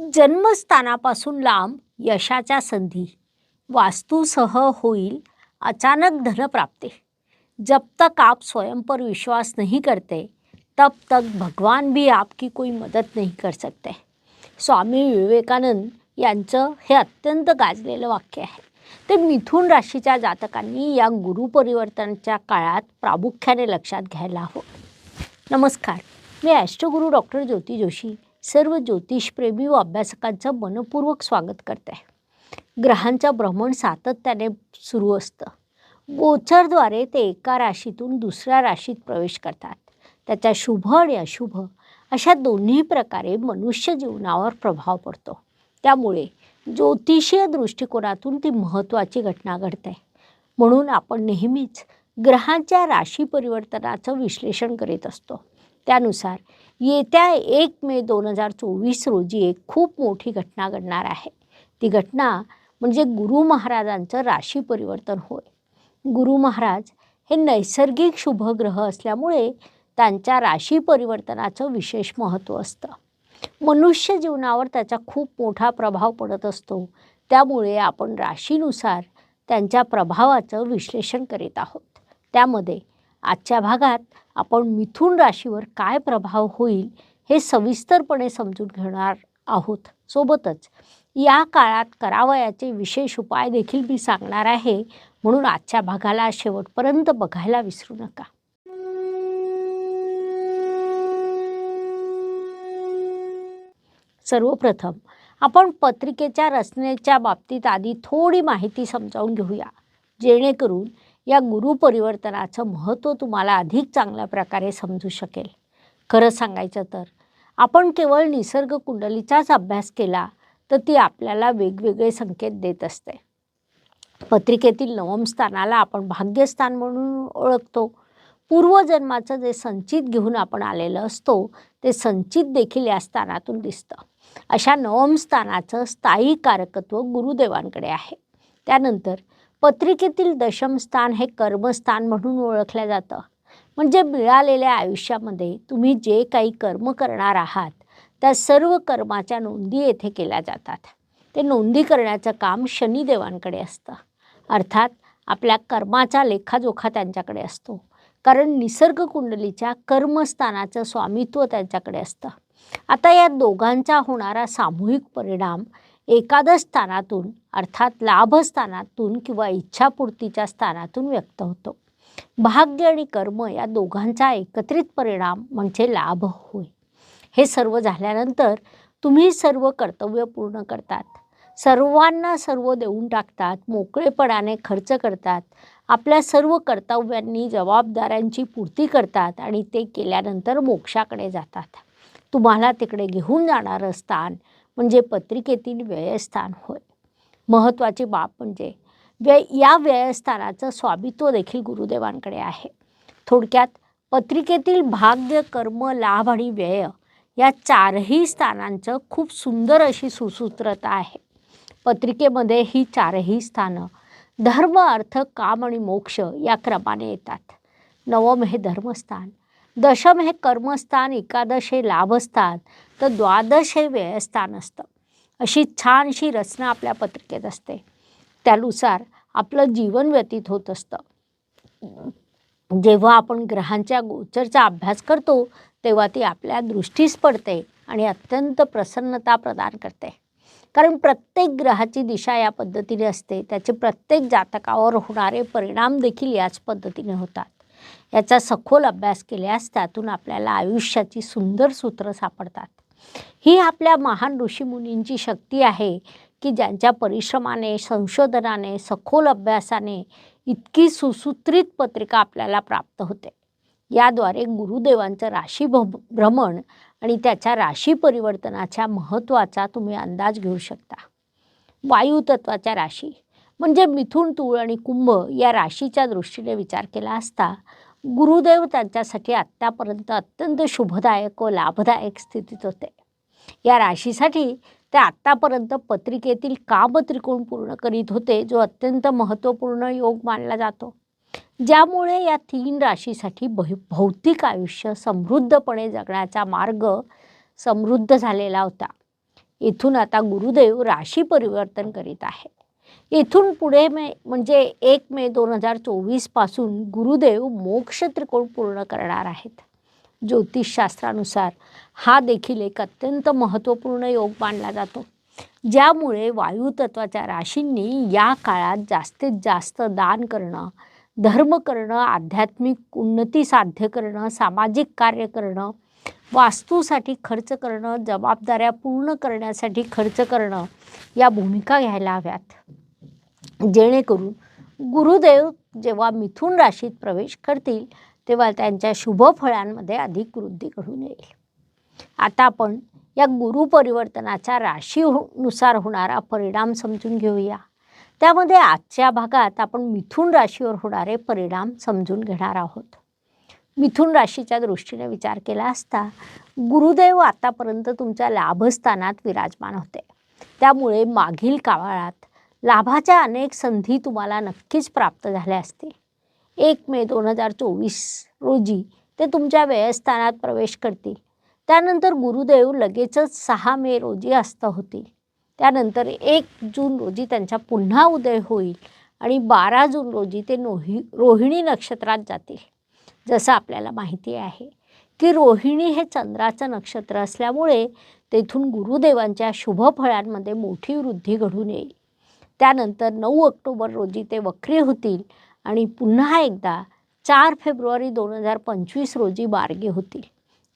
जन्मस्थानापासून लांब यशाच्या संधी वास्तूसह होईल अचानक धनप्राप्ती जब तक आप स्वयं पर विश्वास नहीं करते तब तक भगवान भी आपकी कोई मदत नहीं कर सकते. स्वामी विवेकानंद यांचं हे अत्यंत गाजलेलं वाक्य आहे. ते मिथुन राशीच्या जातकांनी या गुरुपरिवर्तनाच्या काळात प्रामुख्याने लक्षात घ्यायला हवं. नमस्कार. मी ॲस्ट्रोगुरू डॉक्टर ज्योती जोशी. सर्व ज्योतिषप्रेमी व अभ्यासकांचं मनपूर्वक स्वागत करते ग्रहांचं भ्रमण सातत्याने सुरू असतं. गोचरद्वारे ते एका राशीतून दुसऱ्या राशीत प्रवेश करतात. त्याचा शुभ आणि अशुभ अशा दोन्ही प्रकारे मनुष्य जीवनावर प्रभाव पडतो. त्यामुळे ज्योतिषीय दृष्टिकोनातून ती महत्त्वाची घटना घडते. म्हणून आपण नेहमीच ग्रहांच्या राशी परिवर्तनाचं विश्लेषण करीत असतो. त्यानुसार येत्या एक मे दोन हजार चोवीस रोजी एक खूप मोठी घटना घडणार आहे. ती घटना म्हणजे गुरु महाराजांचं राशी परिवर्तन होय. गुरु महाराज हे नैसर्गिक शुभग्रह असल्यामुळे त्यांच्या राशी परिवर्तनाचं विशेष महत्त्व असतं. मनुष्य जीवनावर त्याचा खूप मोठा प्रभाव पडत असतो. त्यामुळे आपण राशीनुसार त्यांच्या प्रभावाचं विश्लेषण करीत आहोत. त्यामध्ये आजच्या भागात आपण मिथुन राशीवर काय प्रभाव होईल हे सविस्तरपणे समजून घेणार आहोत. सोबतच या काळात करावयाचे विशेष उपाय देखील मी सांगणार आहे. म्हणून आजच्या भागाला शेवटपर्यंत बघायला विसरू नका. सर्वप्रथम आपण पत्रिकेच्या रचनेच्या बाबतीत आधी थोडी माहिती समजावून घेऊया. जेणेकरून या गुरुपरिवर्तनाचं महत्त्व तुम्हाला अधिक चांगल्या प्रकारे समजू शकेल. खरं सांगायचं तर आपण केवळ निसर्ग कुंडलीचाच अभ्यास केला तर ती आपल्याला वेगवेगळे संकेत देत असते. पत्रिकेतील नवम स्थानाला आपण भाग्यस्थान म्हणून ओळखतो. पूर्वजन्माचं जे संचित घेऊन आपण आलेलं असतो ते संचित देखील या स्थानातून दिसतं. अशा नवम स्थानाचं स्थायी कारकत्व गुरुदेवांकडे आहे. त्यानंतर पत्रिकेतील दशमस्थान हे कर्मस्थान म्हणून ओळखलं जातं. म्हणजे मिळालेल्या आयुष्यामध्ये तुम्ही जे काही कर्म करणार आहात त्या सर्व कर्माच्या नोंदी येथे केल्या जातात. ते नोंदी करण्याचं काम शनिदेवांकडे असतं. अर्थात आपल्या कर्माचा लेखाजोखा त्यांच्याकडे असतो. कारण निसर्ग कुंडलीच्या कर्मस्थानाचं स्वामित्व त्यांच्याकडे असतं. आता या दोघांचा होणारा सामूहिक परिणाम एकादश स्थानातून अर्थात लाभस्थानातून किंवा इच्छापूर्तीच्या स्थानातून व्यक्त होतो. भाग्य आणि कर्म या दोघांचा एकत्रित परिणाम म्हणजे लाभ होय. हे सर्व झाल्यानंतर तुम्ही सर्व कर्तव्य पूर्ण करतात. सर्वांना सर्व देऊन टाकतात मोकळेपणाने खर्च करतात आपल्या सर्व कर्तव्यांनी जबाबदाऱ्यांची पूर्ती करतात आणि ते केल्यानंतर मोक्षाकडे जातात. तुम्हाला तिकडे घेऊन जाणारं स्थान म्हणजे पत्रिकेतील व्ययस्थान होय. महत्त्वाची बाब म्हणजे व्यय या व्ययस्थानाचं स्वामित्व देखील गुरुदेवांकडे आहे. थोडक्यात पत्रिकेतील भाग्य कर्म लाभ आणि व्यय या चारही स्थानांचं खूप सुंदर अशी सुसूत्रता आहे. पत्रिकेमध्ये ही चारही स्थानं धर्म अर्थ काम आणि मोक्ष या क्रमाने येतात. नवम हे धर्मस्थान. दशम हे कर्मस्थान एकादश हे लाभस्थान. तर द्वादश हे व्ययस्थान असतं. अशी छानशी रचना आपल्या पत्रिकेत असते. त्यानुसार आपलं जीवन व्यतीत होत असतं. जेव्हा आपण ग्रहांच्या गोचरचा अभ्यास करतो तेव्हा ती आपल्या दृष्टीस पडते आणि अत्यंत प्रसन्नता प्रदान करते. कारण प्रत्येक ग्रहाची दिशा या पद्धतीने असते. त्याचे प्रत्येक जातकावर होणारे परिणाम देखील याच पद्धतीने होतात. याचा सखोल अभ्यास केल्यास त्यातून आपल्याला आयुष्याची सुंदर सूत्र सापडतात. ही आपल्या महान ऋषीमुनींची शक्ती आहे की ज्यांच्या परिश्रमाने संशोधनाने सखोल अभ्यासाने इतकी सुसूत्रित पत्रिका आपल्याला प्राप्त होते. याद्वारे गुरुदेवांचं राशी भ्रमण आणि त्याच्या राशी परिवर्तनाच्या महत्त्वाचा तुम्ही अंदाज घेऊ शकता. वायुतत्वाच्या राशी. म्हणजे मिथुन तूळ आणि कुंभ या राशीच्या दृष्टीने विचार केला असता गुरुदेव त्यांच्यासाठी आत्तापर्यंत अत्यंत शुभदायक व लाभदायक स्थितीत होते. या राशीसाठी ते आत्तापर्यंत पत्रिकेतील काम त्रिकोण पूर्ण करीत होते जो अत्यंत महत्त्वपूर्ण योग मानला जातो. ज्यामुळे या तीन राशीसाठी भ भौतिक आयुष्य समृद्धपणे जगण्याचा मार्ग समृद्ध झालेला होता. इथून आता गुरुदेव राशी परिवर्तन करीत आहे इथून पुढे मे म्हणजे एक मे दोन हजार चोवीसपासून गुरुदेव मोक्ष त्रिकोण पूर्ण करणार आहेत. ज्योतिषशास्त्रानुसार हा देखील एक अत्यंत महत्त्वपूर्ण योग मानला जातो. ज्यामुळे वायुतत्वाच्या राशींनी या काळात जास्तीत जास्त दान करणं धर्म करणं आध्यात्मिक उन्नती साध्य करणं सामाजिक कार्य करणं वास्तूसाठी खर्च करणं जबाबदाऱ्या पूर्ण करण्यासाठी खर्च करणं या भूमिका घ्यायला हव्यात. जेणेकरून गुरुदेव जेव्हा मिथुन राशीत प्रवेश करतील तेव्हा त्यांच्या शुभ फळांमध्ये अधिक वृद्धी घडून येईल. आता आपण या गुरु परिवर्तनाच्या राशीनुसार होणारा परिणाम समजून घेऊया. त्यामध्ये आजच्या भागात आपण मिथुन राशीवर होणारे परिणाम समजून घेणार आहोत. मिथुन राशीच्या दृष्टीने विचार केला असता गुरुदेव आतापर्यंत तुमच्या लाभस्थानात विराजमान होते. त्यामुळे मागील काळात लाभाच्या अनेक संधी तुम्हाला नक्कीच प्राप्त झाल्या असतील. एक मे दोन हजार चोवीस रोजी ते तुमच्या व्ययस्थानात प्रवेश करतील. त्यानंतर गुरुदेव लगेचच सहा मे रोजी अस्त होतील. त्यानंतर एक जून रोजी त्यांचा पुन्हा उदय होईल आणि बारा जून रोजी ते नोही रोहिणी नक्षत्रात जातील. जसं आपल्याला माहिती आहे की रोहिणी हे चंद्राचं नक्षत्र असल्यामुळे तेथून गुरुदेवांच्या शुभफळांमध्ये मोठी वृद्धी घडून येईल. त्यानंतर नऊ ऑक्टोबर रोजी ते वक्रे होतील आणि पुन्हा एकदा चार फेब्रुवारी दोन हजार पंचवीस रोजी बारगे होतील.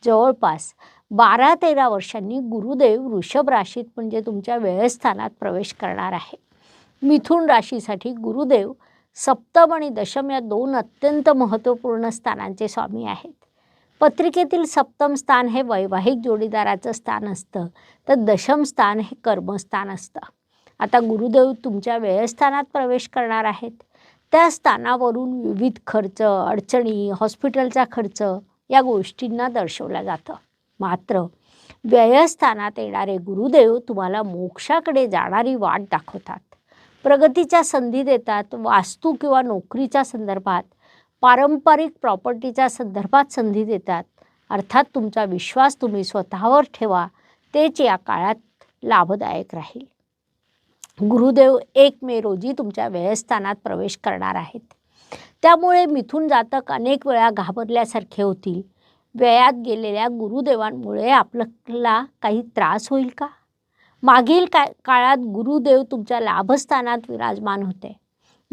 जवळपास बारा तेरा वर्षांनी गुरुदेव वृषभ राशीत म्हणजे तुमच्या वेळस्थानात प्रवेश करणार आहे. मिथुन राशीसाठी गुरुदेव सप्तम आणि दशम या दोन अत्यंत महत्त्वपूर्ण स्थानांचे स्वामी आहेत. पत्रिकेतील सप्तम स्थान हे वैवाहिक जोडीदाराचं स्थान असतं तर दशम स्थान हे कर्मस्थान असतं. आता गुरुदेव तुमच्या वेळस्थानात प्रवेश करणार आहेत. त्या स्थानावरून विविध खर्च अडचणी हॉस्पिटलचा खर्च या गोष्टींना दर्शवलं जातं. मात्र व्ययस्थानात येणारे गुरुदेव तुम्हाला मोक्षाकडे जाणारी वाट दाखवतात. प्रगतीच्या संधी देतात वास्तू किंवा नोकरीच्या संदर्भात पारंपरिक प्रॉपर्टीच्या संदर्भात संधी देतात. अर्थात तुमचा विश्वास तुम्ही स्वतःवर ठेवा तेच या काळात लाभदायक राहील. गुरुदेव एक मे रोजी तुमच्या व्ययस्थानात प्रवेश करणार आहेत. त्यामुळे मिथून जातक अनेक वेळा घाबरल्यासारखे होतील. व्ययात गेलेल्या गुरुदेवांमुळे आपल्याला काही त्रास होईल का? मागील का काळात गुरुदेव तुमच्या लाभस्थानात विराजमान होते.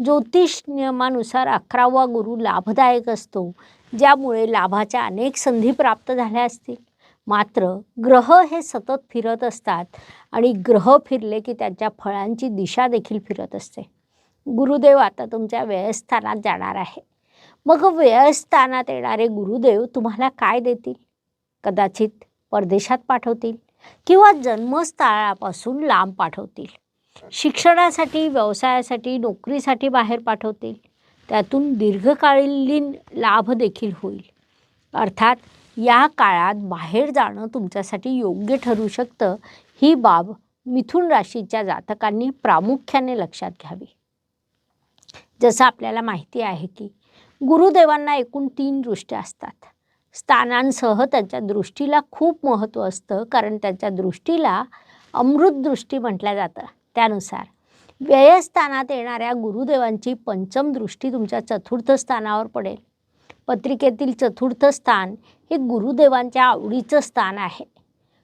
ज्योतिष नियमानुसार अकरावा गुरु लाभदायक असतो. ज्यामुळे लाभाच्या अनेक संधी प्राप्त झाल्या असतील. मात्र ग्रह हे सतत फिरत असतात आणि ग्रह फिरले की त्यांच्या फळांची दिशा देखील फिरत असते. गुरुदेव आता तुमच्या व्ययस्थानात जाणार आहे. मग व्ययस्थानात येणारे गुरुदेव तुम्हाला काय देतील? कदाचित परदेशात पाठवतील किंवा जन्मस्थळापासून लांब पाठवतील. शिक्षणासाठी व्यवसायासाठी नोकरीसाठी बाहेर पाठवतील. त्यातून दीर्घकालीन लाभ देखील होईल. अर्थात या काळात बाहेर जाणं तुमच्यासाठी योग्य ठरू शकतं. ही बाब मिथुन राशीच्या जातकांनी प्रामुख्याने लक्षात घ्यावी. जसं आपल्याला माहिती आहे की गुरुदेवांना एकूण तीन दृष्ट्या असतात. स्थानांसह त्यांच्या दृष्टीला खूप महत्त्व असतं कारण त्यांच्या दृष्टीला अमृत दृष्टी म्हटल्या जातं. त्यानुसार व्ययस्थानात येणाऱ्या गुरुदेवांची पंचम दृष्टी तुमच्या चतुर्थ स्थानावर पडेल. पत्रिकेतील चतुर्थ स्थान हे गुरुदेवांच्या आवडीचं स्थान आहे.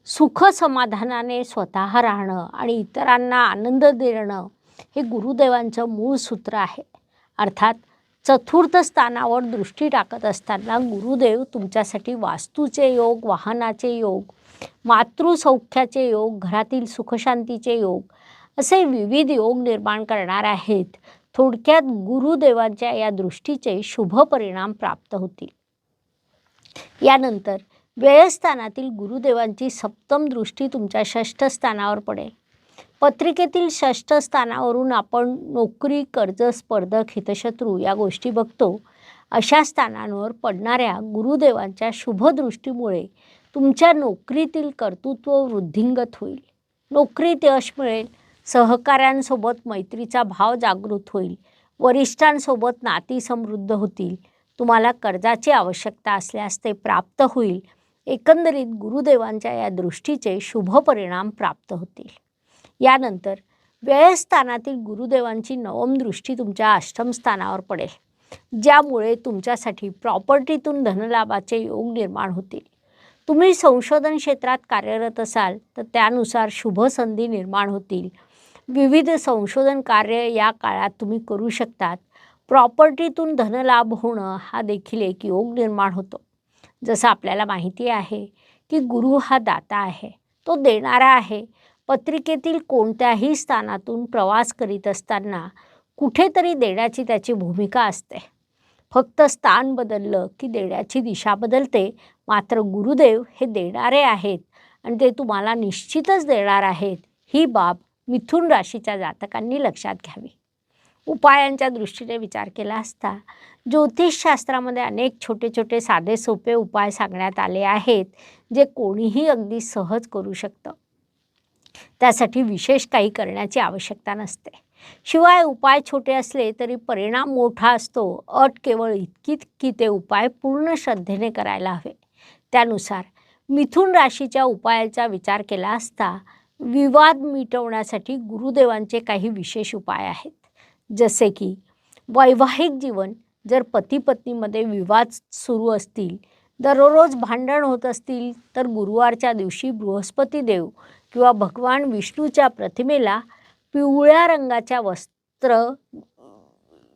सुख समाधानाने स्वतः राहणं आणि इतरांना आनंद देणं हे गुरुदेवांचं मूळ सूत्र आहे. अर्थात चतुर्थ स्थानावर दृष्टी टाकत असताना गुरुदेव तुमच्यासाठी वास्तूचे योग वाहनाचे योग मातृसौख्याचे योग घरातील सुखशांतीचे योग असे विविध योग निर्माण करणार आहेत. थोडक्यात गुरुदेवांच्या या दृष्टीचे शुभ परिणाम प्राप्त होतील. यानंतर व्ययस्थानातील गुरुदेवांची सप्तम दृष्टी तुमच्या षष्ठ स्थानावर पडेल. पत्रिकेतील षष्ठ स्थानावरून आपण नोकरी कर्ज स्पर्धक हितशत्रू या गोष्टी बघतो. अशा स्थानांवर पडणाऱ्या गुरुदेवांच्या शुभदृष्टीमुळे तुमच्या नोकरीतील कर्तृत्व वृद्धिंगत होईल. नोकरीत यश मिळेल सहकाऱ्यांसोबत मैत्रीचा भाव जागृत होईल. वरिष्ठांसोबत नाती समृद्ध होतील. तुम्हाला कर्जाची आवश्यकता असल्यास ते प्राप्त होईल. एकंदरीत गुरुदेवांच्या या दृष्टीचे शुभ परिणाम प्राप्त होतील. यानंतर व्ययस्थानातील गुरुदेवांची नवम दृष्टी तुमच्या अष्टमस्थानावर पडेल. ज्यामुळे तुमच्यासाठी प्रॉपर्टीतून धनलाभाचे योग निर्माण होतील. तुम्ही संशोधन क्षेत्रात कार्यरत असाल तर त्यानुसार शुभ संधी निर्माण होतील. विविध संशोधन कार्य या काळात तुम्ही करू शकतात. प्रॉपर्टीतून धनलाभ होणं हा देखील एक योग निर्माण होतो. जसं आपल्याला माहिती आहे की गुरु हा दाता आहे तो देणारा आहे. पत्रिकेतील कोणत्याही स्थानातून प्रवास करीत असताना कुठेतरी देण्याची त्याची भूमिका असते. फक्त स्थान बदललं की देण्याची दिशा बदलते मात्र गुरुदेव हे देणारे आहेत आणि ते तुम्हाला निश्चितच देणार आहेत ही बाब मिथुन राशीच्या जातकांनी लक्षात घ्यावी. उपायांच्या दृष्टीने विचार केला असता ज्योतिषशास्त्रामध्ये अनेक छोटे छोटे साधे सोपे उपाय सांगण्यात आले आहेत जे कोणीही अगदी सहज करू शकतं. त्यासाठी विशेष काही करण्याची आवश्यकता नसते. शिवाय उपाय छोटे असले तरी परिणाम मोठा असतो. अट केवळ इतकीच की ते उपाय पूर्ण श्रद्धेने करायला हवे. त्यानुसार मिथुन राशीच्या उपायाचा विचार केला असता विवाद मिटवण्यासाठी गुरुदेवांचे काही विशेष उपाय आहेत. जसे की वैवाहिक जीवन जर पती पत्नीमध्ये विवाद सुरू असतील दररोज भांडण होत असतील तर गुरुवारच्या दिवशी बृहस्पती देव किंवा भगवान विष्णूच्या प्रतिमेला पिवळ्या रंगाच्या वस्त्र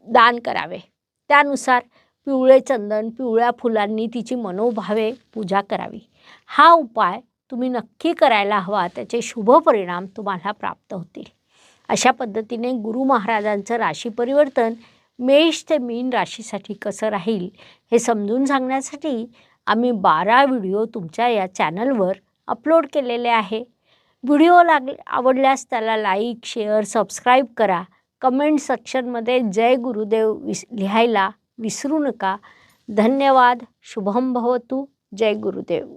दान करावे. त्यानुसार पिवळे चंदन पिवळ्या फुलांनी तिची मनोभावे पूजा करावी. हा उपाय तुम्ही नक्की करायला हवा त्याचे शुभ परिणाम तुम्हाला प्राप्त होतील. अशा पद्धतीने गुरु महाराजांचं राशी परिवर्तन मेष ते मीन राशीसाठी कसं राहील हे समजून सांगण्यासाठी आम्ही बारा व्हिडिओ तुमच्या या चॅनलवर अपलोड केलेले आहे. व्हिडिओ लाग आवडल्यास त्याला लाईक शेअर सबस्क्राईब करा. कमेंट सेक्शनमध्ये जय गुरुदेव विस लिहायला विसरू नका. धन्यवाद. शुभम भवतु. जय गुरुदेव.